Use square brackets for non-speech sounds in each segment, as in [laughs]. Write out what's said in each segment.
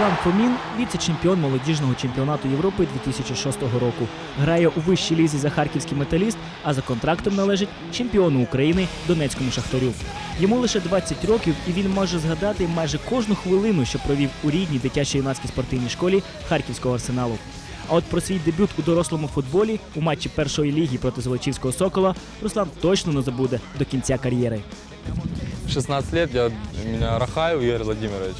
Руслан Фомін віце-чемпіон молодіжного чемпіонату Європи 2006 року. Грає у вищій лізі за харківський металіст, а за контрактом належить чемпіону України Донецькому шахтарю. Йому лише 20 років, і він може згадати майже кожну хвилину, що провів у рідній дитячій юнацькій спортивній школі Харківського арсеналу. А от про свій дебют у дорослому футболі у матчі першої ліги проти Золочівського Сокола Руслан точно не забуде до кінця кар'єри. 16 лет я, меня Рахаев Игорь Владимирович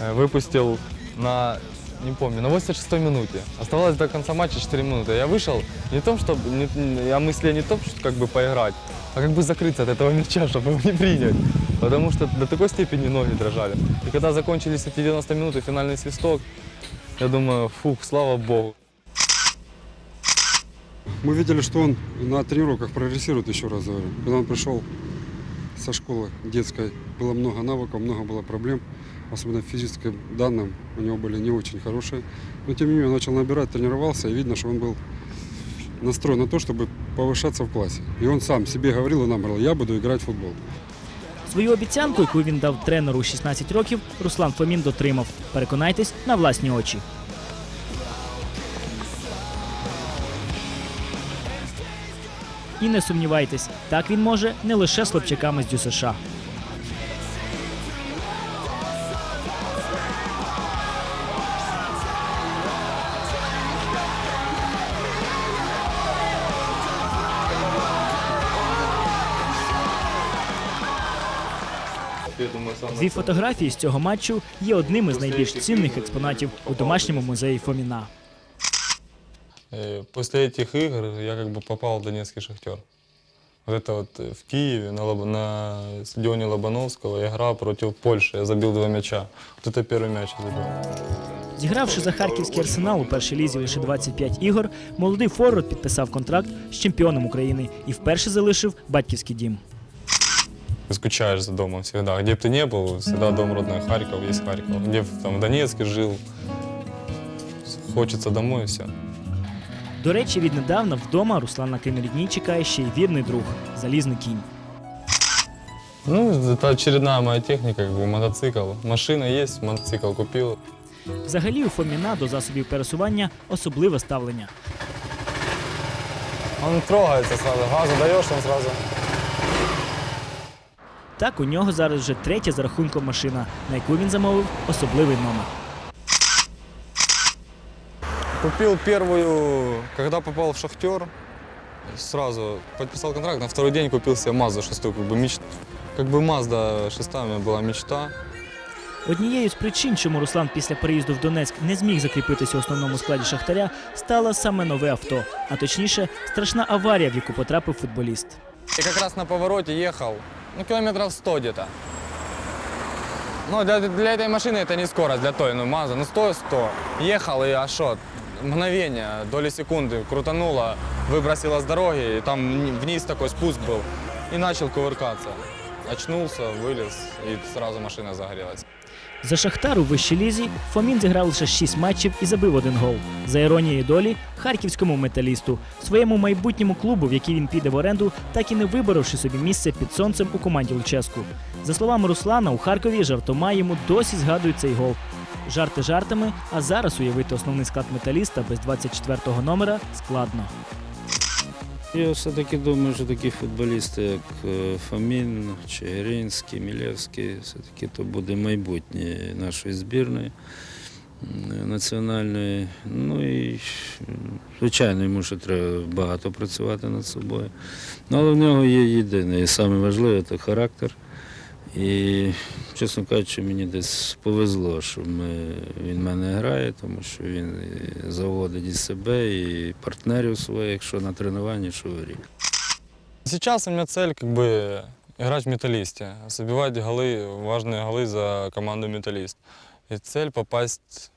выпустил на, не помню, на 86 минуте. Оставалось до конца матча 4 минуты. Я вышел не том, чтобы, не, я мысли не том, что как бы поиграть, а как бы закрыться от этого мяча, [laughs] чтобы его не принять. Потому что до такой степени ноги дрожали. И когда закончились эти 90 минут и финальный свисток, я думаю, фух, слава богу. Мы видели, что он на тренировках прогрессирует, еще раз говорю. Когда он пришел со школы детской, было много навыков, много было проблем, особенно в физическом данном у него были не очень хорошие. Но тем не менее он начал набирать, тренировался, и видно, что он был настроен на то, чтобы повышаться в классе. И он сам себе говорил и нам говорил, я буду играть в футбол. Свою обіцянку, яку він дав тренеру у 16 років, Руслан Фомін дотримав. Переконайтесь на власні очі. І не сумнівайтесь, так він може не лише з хлопчаками з ДЮСШ. Я думаю, сам Дві фотографії з цього матчу є одним із найбільш цінних експонатів у домашньому музеї Фоміна. Э, После этих игр я как бы попал в Донецкий шахтер. Вот это вот э, в Киеве на, Лоб- на стадионе Лобановского игра против Польши. Я забил два мяча. Вот это первый мяч я забил. Зігравши за харківський арсенал у першій лізі лише 25 ігор, молодий форвард підписав контракт з чемпіоном України і вперше залишив батьківський дім. Ты скучаешь за домом всегда. Где бы ты ни был, всегда дом родной. Харьков есть Харьков. Где б там в Донецке жил, хочется домой и все. До речі, віднедавна вдома Руслан на Кемерідній чекає ще й вірний друг залізний кінь. Ну, это очередная моя техника, как бы мотоцикл. Машина есть, мотоцикл купил. Взагалі у Фоміна до засобів пересування особливе ставлення. Он трогается сразу, газу даешь, он сразу Так у нього зараз вже третя за рахунком машина, на яку він замовив особливий номер. Купил первую, когда попал в шахтер, сразу подписал контракт, на второй день купил себе Мазду шестую, как бы мечта. Как бы Мазда шестая у меня была мечта. Однією з причин, чому Руслан після переїзду в Донецьк не зміг закріпитися у основному складі Шахтаря, стало саме нове авто, а точніше, страшна аварія, в яку потрапив футболіст. И как раз на повороте ехал, ну, километров 100 где-то. Ну, для, для этой машины это не скорость, для той, ну, Мазда, ну, 100 100. Ехал и, а что, мгновение, доли секунды, крутануло, выбросило с дороги, и там вни- вниз такой спуск был, и начал кувыркаться. Очнулся, вылез, и сразу машина загорелась. За Шахтар у вищій лізі Фомін зіграв лише 6 матчів і забив один гол. За іронією долі, харківському металісту, своєму майбутньому клубу, в який він піде в оренду, так і не виборовши собі місце під сонцем у команді Луческу. За словами Руслана, у Харкові жартома йому досі згадують цей гол. Жарти жартами, а зараз уявити основний склад металіста без 24-го номера складно. Я все-таки думаю, що такі футболісти, як е, Фомін, Чигиринський, Мілєвський, все-таки то буде майбутнє нашої збірної національної. Ну і, звичайно, йому ще треба багато працювати над собою. Ну, але в нього є єдине, і найважливіше це характер. І, чесно кажучи, мені десь повезло, що ми, він в мене грає, тому що він і заводить і себе, і партнерів своїх, що на тренуванні, що в грі. Сейчас у меня цель как бы играть в металлисте, забивать голы, важные голы за команду металлист. И цель попасть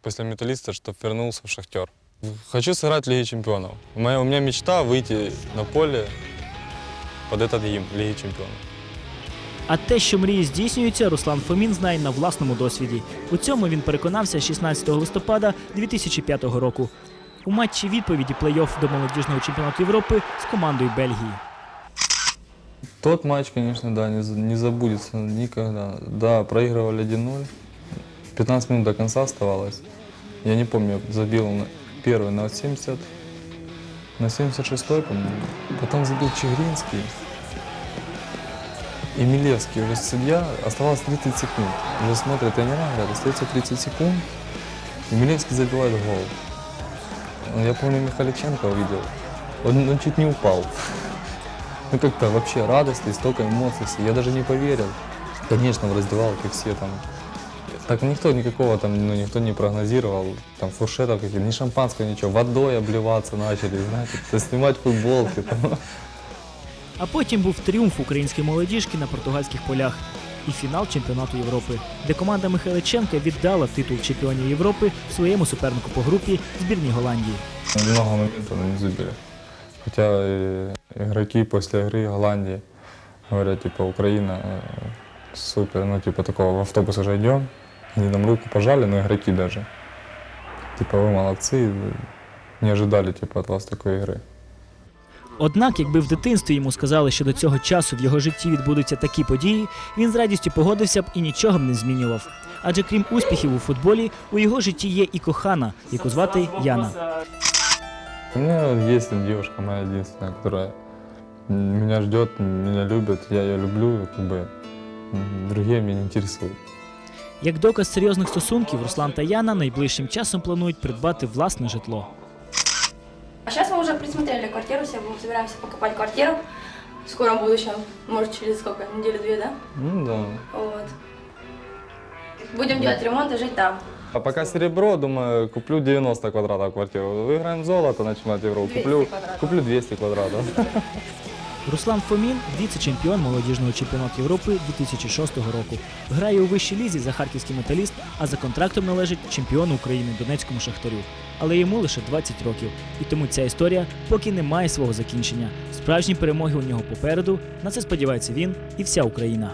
после металлиста, чтобы вернулся в шахтер. Хочу сыграть в Лиге чемпионов. Моя, у меня мечта выйти на поле под этот гимн Лиги чемпионов. А те, що мрії здійснюються, Руслан Фомін знає на власному досвіді. У цьому він переконався 16 листопада 2005 року. У матчі відповіді плей-офф до молодіжного чемпіонату Європи з командою Бельгії. Тот матч, конечно, да, не, не забудется никогда. Да, проигрывали 1-0. 15 минут до конца оставалось. Я не помню, забил на- первый на 70, на 76-й, по-моему. Потом забил Чигринский. И Милевский уже судья, оставалось 30 секунд. Уже смотрят тренера, говорят, остается 30 секунд. И Милевский забивает гол. Ну, Я помню, Михаличенко увидел. Он, он чуть не упал. [laughs] Ну как-то вообще радость и столько эмоций. Я даже не поверил. Конечно, в раздевалке все там. Так никто никакого там, ну никто не прогнозировал, там фуршетов каких ни шампанского, ничего. Водой обливаться начали, знаете, снимать футболки. Там. [laughs] А потім був тріумф української молодіжки на португальських полях і фінал чемпіонату Європи, де команда Михайличенка віддала титул чемпіонів Європи своєму супернику по групі збірній Голландії. Много моментов не забили. Хотя э, игроки после игры Голландии говорят, типа, Украина э, супер, ну, типа, такого, в автобус уже идем, они нам руку пожали, но игроки даже. Типа, вы молодцы, вы не ожидали, типа, от вас такой игры. Однак, якби в дитинстві йому сказали, що до цього часу в його житті відбудуться такі події, він з радістю погодився б і нічого б не змінював. Адже крім успіхів у футболі, у його житті є і кохана, яку звати Яна. У меня есть девушка моя единственная, которая м, меня ждет, меня любит, я ее люблю, как бы м, другие не. Як доказ серйозних стосунків, Руслан та Яна найближчим часом планують придбати власне житло. А сейчас мы уже присмотрели квартиру себе, мы собираемся покупать квартиру в скором будущем, может через сколько, недели-две, да? Ну да. Вот. Будем делать ремонт и жить там. А пока серебро, думаю, куплю 90 квадратов квартиру. Выиграем золото на чемпионате Европы. 200 Куплю, квадратов. куплю 200 квадратов. [laughs] Руслан Фомін віце-чемпіон молодіжного чемпіонату Європи 2006 року. Грає у вищій лізі за харківський металіст, а за контрактом належить чемпіону України Донецькому Шахтарю. Але йому лише 20 років. І тому ця історія поки не має свого закінчення. Справжні перемоги у нього попереду. На це сподівається він і вся Україна.